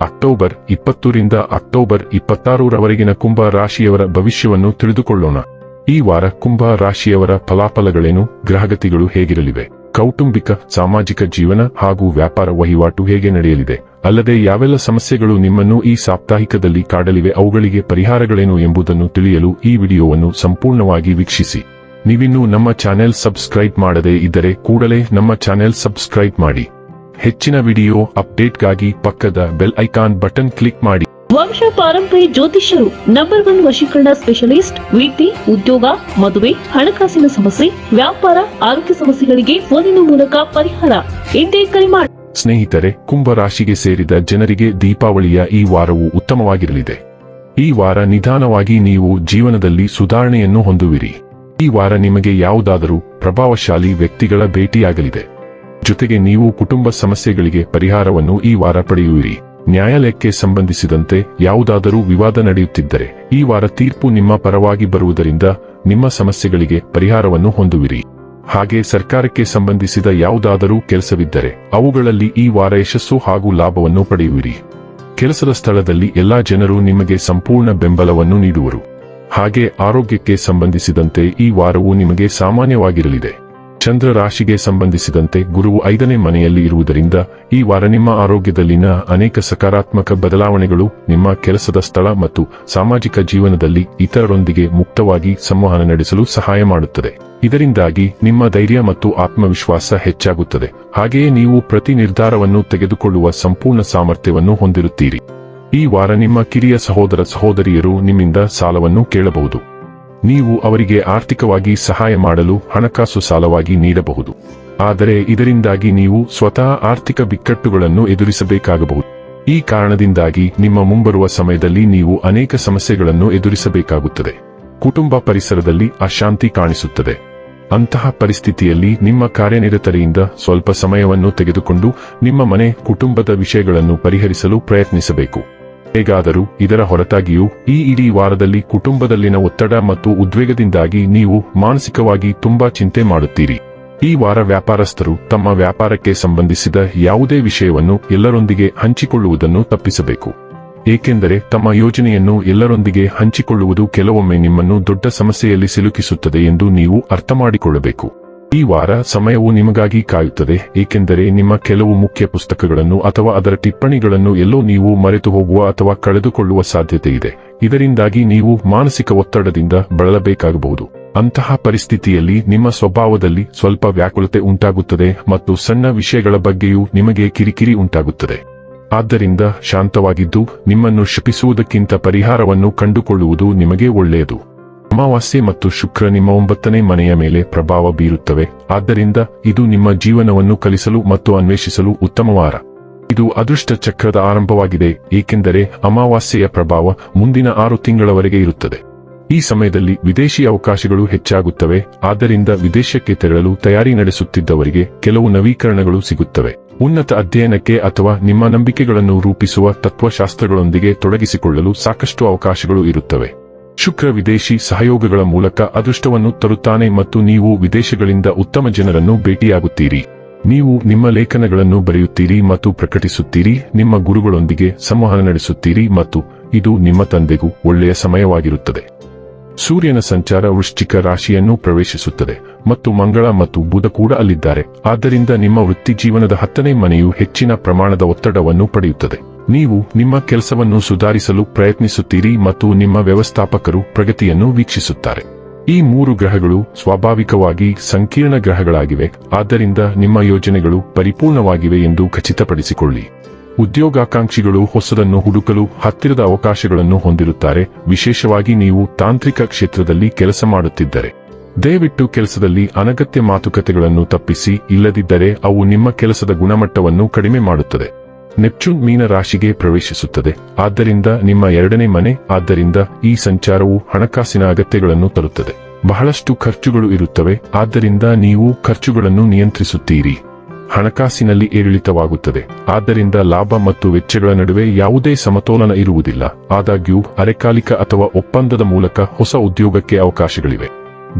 October ಇಪ್ಪತ್ತರಿಂದ October ಇಪ್ಪತ್ತಾರರವರೆಗಿನ ಕುಂಭ ರಾಶಿಯವರ ಭವಿಷ್ಯವನ್ನು ತಿಳಿದುಕೊಳ್ಳೋಣ. ಈ ವಾರ ಕುಂಭ ರಾಶಿಯವರ ಫಲಾಫಲಗಳೇನು? ಗ್ರಹಗತಿಗಳು ಹೇಗಿರಲಿವೆ? ಕೌಟುಂಬಿಕ, ಸಾಮಾಜಿಕ ಜೀವನ ಹಾಗೂ ವ್ಯಾಪಾರ ವಹಿವಾಟು ಹೇಗೆ ನಡೆಯಲಿದೆ? ಅಲ್ಲದೆ ಯಾವೆಲ್ಲ ಸಮಸ್ಯೆಗಳು ನಿಮ್ಮನ್ನು ಈ ಸಾಪ್ತಾಹಿಕದಲ್ಲಿ ಕಾಡಲಿವೆ? ಅವುಗಳಿಗೆ ಪರಿಹಾರಗಳೇನು ಎಂಬುದನ್ನು ತಿಳಿಯಲು ಈ ವಿಡಿಯೋವನ್ನು ಸಂಪೂರ್ಣವಾಗಿ ವೀಕ್ಷಿಸಿ. ನೀವಿನ್ನೂ ನಮ್ಮ ಚಾನೆಲ್ ಸಬ್ಸ್ಕ್ರೈಬ್ ಮಾಡದೇ ಇದ್ದರೆ ಕೂಡಲೇ ನಮ್ಮ ಚಾನೆಲ್ ಸಬ್ಸ್ಕ್ರೈಬ್ ಮಾಡಿ. ಹೆಚ್ಚಿನ ವಿಡಿಯೋ ಅಪ್ಡೇಟ್ಗಾಗಿ ಪಕ್ಕದ ಬೆಲ್ ಐಕಾನ್ ಬಟನ್ ಕ್ಲಿಕ್ ಮಾಡಿ. ವಂಶ ಪಾರಂಪರಿ ಜ್ಯೋತಿಷ್ಯರು ನಂಬರ್ ಒನ್ ವಶೀಕರಣ ಸ್ಪೆಷಲಿಸ್ಟ್ ವಿದ್ಯೆ ಉದ್ಯೋಗ ಮದುವೆ ಹಣಕಾಸಿನ ಸಮಸ್ಯೆ ವ್ಯಾಪಾರ ಆರೋಗ್ಯ ಸಮಸ್ಯೆಗಳಿಗೆ ಫೋನಿನ ಮೂಲಕ ಪರಿಹಾರ. ಎಂದೇ ಕರೆ ಮಾಡಿ ಸ್ನೇಹಿತರೆ ಕುಂಭ ರಾಶಿಗೆ ಸೇರಿದ ಜನರಿಗೆ ದೀಪಾವಳಿಯ ಈ ವಾರವು ಉತ್ತಮವಾಗಿರಲಿದೆ. ಈ ವಾರ ನಿಧಾನವಾಗಿ ನೀವು ಜೀವನದಲ್ಲಿ ಸುಧಾರಣೆಯನ್ನು ಹೊಂದುವಿರಿ. ಈ ವಾರ ನಿಮಗೆ ಯಾವುದಾದರೂ ಪ್ರಭಾವಶಾಲಿ ವ್ಯಕ್ತಿಗಳ ಭೇಟಿಯಾಗಲಿದೆ. ಜೊತೆಗೆ ನೀವು ಕುಟುಂಬ ಸಮಸ್ಯೆಗಳಿಗೆ ಪರಿಹಾರವನ್ನು ಈ ವಾರ ಪಡೆಯುವಿರಿ. ನ್ಯಾಯಾಲಯಕ್ಕೆ ಸಂಬಂಧಿಸಿದಂತೆ ಯಾವುದಾದರೂ ವಿವಾದ ನಡೆಯುತ್ತಿದ್ದರೆ ಈ ವಾರ ತೀರ್ಪು ನಿಮ್ಮ ಪರವಾಗಿ ಬರುವುದರಿಂದ ನಿಮ್ಮ ಸಮಸ್ಯೆಗಳಿಗೆ ಪರಿಹಾರವನ್ನು ಹೊಂದುವಿರಿ. ಹಾಗೆ ಸರ್ಕಾರಕ್ಕೆ ಸಂಬಂಧಿಸಿದ ಯಾವುದಾದರೂ ಕೆಲಸವಿದ್ದರೆ ಅವುಗಳಲ್ಲಿ ಈ ವಾರ ಯಶಸ್ಸು ಹಾಗೂ ಲಾಭವನ್ನು ಪಡೆಯುವಿರಿ. ಕೆಲಸದ ಸ್ಥಳದಲ್ಲಿ ಎಲ್ಲಾ ಜನರು ನಿಮಗೆ ಸಂಪೂರ್ಣ ಬೆಂಬಲವನ್ನು ನೀಡುವರು. ಹಾಗೆ ಆರೋಗ್ಯಕ್ಕೆ ಸಂಬಂಧಿಸಿದಂತೆ ಈ ವಾರವು ನಿಮಗೆ ಸಾಮಾನ್ಯವಾಗಿರಲಿದೆ. ಚಂದ್ರ ರಾಶಿಗೆ ಸಂಬಂಧಿಸಿದಂತೆ ಗುರುವು ಐದನೇ ಮನೆಯಲ್ಲಿ ಇರುವುದರಿಂದ ಈ ವಾರ ನಿಮ್ಮ ಆರೋಗ್ಯದಲ್ಲಿನ ಅನೇಕ ಸಕಾರಾತ್ಮಕ ಬದಲಾವಣೆಗಳು ನಿಮ್ಮ ಕೆಲಸದ ಸ್ಥಳ ಮತ್ತು ಸಾಮಾಜಿಕ ಜೀವನದಲ್ಲಿ ಇತರರೊಂದಿಗೆ ಮುಕ್ತವಾಗಿ ಸಂವಹನ ನಡೆಸಲು ಸಹಾಯ ಮಾಡುತ್ತದೆ. ಇದರಿಂದಾಗಿ ನಿಮ್ಮ ಧೈರ್ಯ ಮತ್ತು ಆತ್ಮವಿಶ್ವಾಸ ಹೆಚ್ಚಾಗುತ್ತದೆ. ಹಾಗೆಯೇ ನೀವು ಪ್ರತಿ ನಿರ್ಧಾರವನ್ನು ತೆಗೆದುಕೊಳ್ಳುವ ಸಂಪೂರ್ಣ ಸಾಮರ್ಥ್ಯವನ್ನು ಹೊಂದಿರುತ್ತೀರಿ. ಈ ವಾರ ನಿಮ್ಮ ಕಿರಿಯ ಸಹೋದರ ಸಹೋದರಿಯರು ನಿಮ್ಮಿಂದ ಸಾಲವನ್ನು ಕೇಳಬಹುದು. ನೀವು ಅವರಿಗೆ ಆರ್ಥಿಕವಾಗಿ ಸಹಾಯ ಮಾಡಲು ಹಣಕಾಸು ಸಾಲವಾಗಿ ನೀಡಬಹುದು. ಆದರೆ ಇದರಿಂದಾಗಿ ನೀವು ಸ್ವತಃ ಆರ್ಥಿಕ ಬಿಕ್ಕಟ್ಟುಗಳನ್ನು ಎದುರಿಸಬೇಕಾಗಬಹುದು. ಈ ಕಾರಣದಿಂದಾಗಿ ನಿಮ್ಮ ಮುಂಬರುವ ಸಮಯದಲ್ಲಿ ನೀವು ಅನೇಕ ಸಮಸ್ಯೆಗಳನ್ನು ಎದುರಿಸಬೇಕಾಗುತ್ತದೆ. ಕುಟುಂಬ ಪರಿಸರದಲ್ಲಿ ಅಶಾಂತಿ ಕಾಣಿಸುತ್ತದೆ. ಅಂತಹ ಪರಿಸ್ಥಿತಿಯಲ್ಲಿ ನಿಮ್ಮ ಕಾರ್ಯನಿರತರೆಯಿಂದ ಸ್ವಲ್ಪ ಸಮಯವನ್ನು ತೆಗೆದುಕೊಂಡು ನಿಮ್ಮ ಮನೆ, ಕುಟುಂಬದ ವಿಷಯಗಳನ್ನು ಪರಿಹರಿಸಲು ಪ್ರಯತ್ನಿಸಬೇಕು. ಹೇಗಾದರೂ ಇದರ ಹೊರತಾಗಿಯೂ ಈ ಇಡೀ ವಾರದಲ್ಲಿ ಕುಟುಂಬದಲ್ಲಿನ ಒತ್ತಡ ಮತ್ತು ಉದ್ವೇಗದಿಂದಾಗಿ ನೀವು ಮಾನಸಿಕವಾಗಿ ತುಂಬಾ ಚಿಂತೆ ಮಾಡುತ್ತೀರಿ. ಈ ವಾರ ವ್ಯಾಪಾರಸ್ಥರು ತಮ್ಮ ವ್ಯಾಪಾರಕ್ಕೆ ಸಂಬಂಧಿಸಿದ ಯಾವುದೇ ವಿಷಯವನ್ನು ಎಲ್ಲರೊಂದಿಗೆ ಹಂಚಿಕೊಳ್ಳುವುದನ್ನು ತಪ್ಪಿಸಬೇಕು. ಏಕೆಂದರೆ ತಮ್ಮ ಯೋಜನೆಯನ್ನು ಎಲ್ಲರೊಂದಿಗೆ ಹಂಚಿಕೊಳ್ಳುವುದು ಕೆಲವೊಮ್ಮೆ ನಿಮ್ಮನ್ನು ದೊಡ್ಡ ಸಮಸ್ಯೆಯಲ್ಲಿ ಸಿಲುಕಿಸುತ್ತದೆ ಎಂದು ನೀವು ಅರ್ಥಮಾಡಿಕೊಳ್ಳಬೇಕು. ಈ ವಾರ ಸಮಯವು ನಿಮಗಾಗಿ ಕಾಯುತ್ತದೆ, ಏಕೆಂದರೆ ನಿಮ್ಮ ಕೆಲವು ಮುಖ್ಯ ಪುಸ್ತಕಗಳನ್ನು ಅಥವಾ ಅದರ ಟಿಪ್ಪಣಿಗಳನ್ನು ಎಲ್ಲೋ ನೀವು ಮರೆತು ಹೋಗುವ ಅಥವಾ ಕಳೆದುಕೊಳ್ಳುವ ಸಾಧ್ಯತೆ ಇದೆ. ಇದರಿಂದಾಗಿ ನೀವು ಮಾನಸಿಕ ಒತ್ತಡದಿಂದ ಬಳಲಬೇಕಾಗಬಹುದು. ಅಂತಹ ಪರಿಸ್ಥಿತಿಯಲ್ಲಿ ನಿಮ್ಮ ಸ್ವಭಾವದಲ್ಲಿ ಸ್ವಲ್ಪ ವ್ಯಾಕುಲತೆ ಉಂಟಾಗುತ್ತದೆ ಮತ್ತು ಸಣ್ಣ ವಿಷಯಗಳ ಬಗ್ಗೆಯೂ ನಿಮಗೆ ಕಿರಿಕಿರಿ ಉಂಟಾಗುತ್ತದೆ. ಆದ್ದರಿಂದ ಶಾಂತವಾಗಿದ್ದು, ನಿಮ್ಮನ್ನು ಶಪಿಸುವುದಕ್ಕಿಂತ ಪರಿಹಾರವನ್ನು ಕಂಡುಕೊಳ್ಳುವುದು ನಿಮಗೆ ಒಳ್ಳೆಯದು. ಅಮಾವಾಸ್ಯೆ ಮತ್ತು ಶುಕ್ರ ನಿಮ್ಮ ಒಂಬತ್ತನೇ ಮನೆಯ ಮೇಲೆ ಪ್ರಭಾವ ಬೀರುತ್ತವೆ. ಆದ್ದರಿಂದ ಇದು ನಿಮ್ಮ ಜೀವನವನ್ನು ಕಲಿಸಲು ಮತ್ತು ಅನ್ವೇಷಿಸಲು ಉತ್ತಮ ವಾರ. ಇದು ಅದೃಷ್ಟ ಚಕ್ರದ ಆರಂಭವಾಗಿದೆ, ಏಕೆಂದರೆ ಅಮಾವಾಸ್ಯೆಯ ಪ್ರಭಾವ ಮುಂದಿನ ಆರು ತಿಂಗಳವರೆಗೆ ಇರುತ್ತದೆ. ಈ ಸಮಯದಲ್ಲಿ ವಿದೇಶಿ ಅವಕಾಶಗಳು ಹೆಚ್ಚಾಗುತ್ತವೆ, ಆದ್ದರಿಂದ ವಿದೇಶಕ್ಕೆ ತೆರಳಲು ತಯಾರಿ ನಡೆಸುತ್ತಿದ್ದವರಿಗೆ ಕೆಲವು ನವೀಕರಣಗಳು ಸಿಗುತ್ತವೆ. ಉನ್ನತ ಅಧ್ಯಯನಕ್ಕೆ ಅಥವಾ ನಿಮ್ಮ ನಂಬಿಕೆಗಳನ್ನು ರೂಪಿಸುವ ತತ್ವಶಾಸ್ತ್ರಗಳೊಂದಿಗೆ ತೊಡಗಿಸಿಕೊಳ್ಳಲು ಸಾಕಷ್ಟು ಅವಕಾಶಗಳು ಇರುತ್ತವೆ. ಶುಕ್ರ ವಿದೇಶಿ ಸಹಯೋಗಗಳ ಮೂಲಕ ಅದೃಷ್ಟವನ್ನು ತರುತ್ತಾನೆ ಮತ್ತು ನೀವು ವಿದೇಶಗಳಿಂದ ಉತ್ತಮ ಜನರನ್ನು ಭೇಟಿಯಾಗುತ್ತೀರಿ. ನೀವು ನಿಮ್ಮ ಲೇಖನಗಳನ್ನು ಬರೆಯುತ್ತೀರಿ ಮತ್ತು ಪ್ರಕಟಿಸುತ್ತೀರಿ, ನಿಮ್ಮ ಗುರುಗಳೊಂದಿಗೆ ಸಂವಹನ ನಡೆಸುತ್ತೀರಿ ಮತ್ತು ಇದು ನಿಮ್ಮ ತಂದೆಗೂ ಒಳ್ಳೆಯ ಸಮಯವಾಗಿರುತ್ತದೆ. ಸೂರ್ಯನ ಸಂಚಾರ ವೃಶ್ಚಿಕ ರಾಶಿಯನ್ನು ಪ್ರವೇಶಿಸುತ್ತದೆ ಮತ್ತು ಮಂಗಳ ಮತ್ತು ಬುಧ ಕೂಡ ಅಲ್ಲಿದ್ದಾರೆ, ಆದ್ದರಿಂದ ನಿಮ್ಮ ವೃತ್ತಿ ಜೀವನದ ಹತ್ತನೇ ಮನೆಯು ಹೆಚ್ಚಿನ ಪ್ರಮಾಣದ ಒತ್ತಡವನ್ನು ಪಡೆಯುತ್ತದೆ. ನೀವು ನಿಮ್ಮ ಕೆಲಸವನ್ನು ಸುಧಾರಿಸಲು ಪ್ರಯತ್ನಿಸುತ್ತೀರಿ ಮತ್ತು ನಿಮ್ಮ ವ್ಯವಸ್ಥಾಪಕರು ಪ್ರಗತಿಯನ್ನು ವೀಕ್ಷಿಸುತ್ತಾರೆ. ಈ ಮೂರು ಗ್ರಹಗಳು ಸ್ವಾಭಾವಿಕವಾಗಿ ಸಂಕೀರ್ಣ ಗ್ರಹಗಳಾಗಿವೆ, ಆದ್ದರಿಂದ ನಿಮ್ಮ ಯೋಜನೆಗಳು ಪರಿಪೂರ್ಣವಾಗಿವೆ ಎಂದು ಖಚಿತಪಡಿಸಿಕೊಳ್ಳಿ. ಉದ್ಯೋಗಾಕಾಂಕ್ಷಿಗಳು ಹೊಸದನ್ನು ಹುಡುಕಲು ಹತ್ತಿರದ ಅವಕಾಶಗಳನ್ನು ಹೊಂದಿರುತ್ತಾರೆ, ವಿಶೇಷವಾಗಿ ನೀವು ತಾಂತ್ರಿಕ ಕ್ಷೇತ್ರದಲ್ಲಿ ಕೆಲಸ ಮಾಡುತ್ತಿದ್ದರೆ. ದಯವಿಟ್ಟು ಕೆಲಸದಲ್ಲಿ ಅನಗತ್ಯ ಮಾತುಕತೆಗಳನ್ನು ತಪ್ಪಿಸಿ, ಇಲ್ಲದಿದ್ದರೆ ಅವು ನಿಮ್ಮ ಕೆಲಸದ ಗುಣಮಟ್ಟವನ್ನು ಕಡಿಮೆ ಮಾಡುತ್ತದೆ. ನೆಪ್ಚೂನ್ ಮೀನ ರಾಶಿಗೆ ಪ್ರವೇಶಿಸುತ್ತದೆ. ಆದ್ದರಿಂದ ನಿಮ್ಮ ಎರಡನೇ ಮನೆ, ಆದ್ದರಿಂದ ಈ ಸಂಚಾರವು ಹಣಕಾಸಿನ ಅಗತ್ಯಗಳನ್ನು ತರುತ್ತದೆ. ಬಹಳಷ್ಟು ಖರ್ಚುಗಳು ಇರುತ್ತವೆ, ಆದ್ದರಿಂದ ನೀವು ಖರ್ಚುಗಳನ್ನು ನಿಯಂತ್ರಿಸುತ್ತೀರಿ. ಹಣಕಾಸಿನಲ್ಲಿ ಏರಿಳಿತವಾಗುತ್ತದೆ. ಆದ್ದರಿಂದ ಲಾಭ ಮತ್ತು ವೆಚ್ಚಗಳ ನಡುವೆ ಯಾವುದೇ ಸಮತೋಲನ ಇರುವುದಿಲ್ಲ. ಆದಾಗ್ಯೂ, ಅರೆಕಾಲಿಕ ಅಥವಾ ಒಪ್ಪಂದದ ಮೂಲಕ ಹೊಸ ಉದ್ಯೋಗಕ್ಕೆ ಅವಕಾಶಗಳಿವೆ.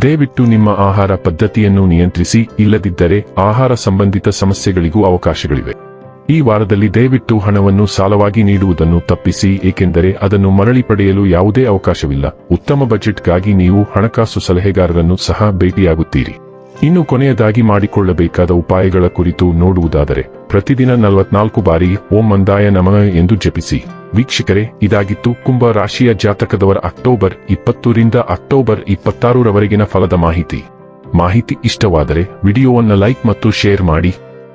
ದಯವಿಟ್ಟು ನಿಮ್ಮ ಆಹಾರ ಪದ್ಧತಿಯನ್ನು ನಿಯಂತ್ರಿಸಿ, ಇಲ್ಲದಿದ್ದರೆ ಆಹಾರ ಸಂಬಂಧಿತ ಸಮಸ್ಯೆಗಳಿಗೂ ಅವಕಾಶಗಳಿವೆ. ಈ ವಾರದಲ್ಲಿ ದಯವಿಟ್ಟು ಹಣವನ್ನು ಸಾಲವಾಗಿ ನೀಡುವುದನ್ನು ತಪ್ಪಿಸಿ, ಏಕೆಂದರೆ ಅದನ್ನು ಮರಳಿ ಪಡೆಯಲು ಯಾವುದೇ ಅವಕಾಶವಿಲ್ಲ. ಉತ್ತಮ ಬಜೆಟ್ಗಾಗಿ ನೀವು ಹಣಕಾಸು ಸಲಹೆಗಾರರನ್ನು ಸಹ ಭೇಟಿಯಾಗುತ್ತೀರಿ. ಇನ್ನು ಕೊನೆಯದಾಗಿ ಮಾಡಿಕೊಳ್ಳಬೇಕಾದ ಉಪಾಯಗಳ ಕುರಿತು ನೋಡುವುದಾದರೆ, ಪ್ರತಿದಿನ ನಲವತ್ನಾಲ್ಕು ಬಾರಿ ಓಂ ಮಂದಾಯ ನಮನ ಎಂದು ಜಪಿಸಿ. ವೀಕ್ಷಕರೇ, ಇದಾಗಿತ್ತು ಕುಂಭ ರಾಶಿಯ ಜಾತಕದವರ ಅಕ್ಟೋಬರ್ ಇಪ್ಪತ್ತರಿಂದ ಅಕ್ಟೋಬರ್ ಇಪ್ಪತ್ತಾರರವರೆಗಿನ ಫಲದ ಮಾಹಿತಿ. ಮಾಹಿತಿ ಇಷ್ಟವಾದರೆ ವಿಡಿಯೋವನ್ನು ಲೈಕ್ ಮತ್ತು ಶೇರ್ ಮಾಡಿ.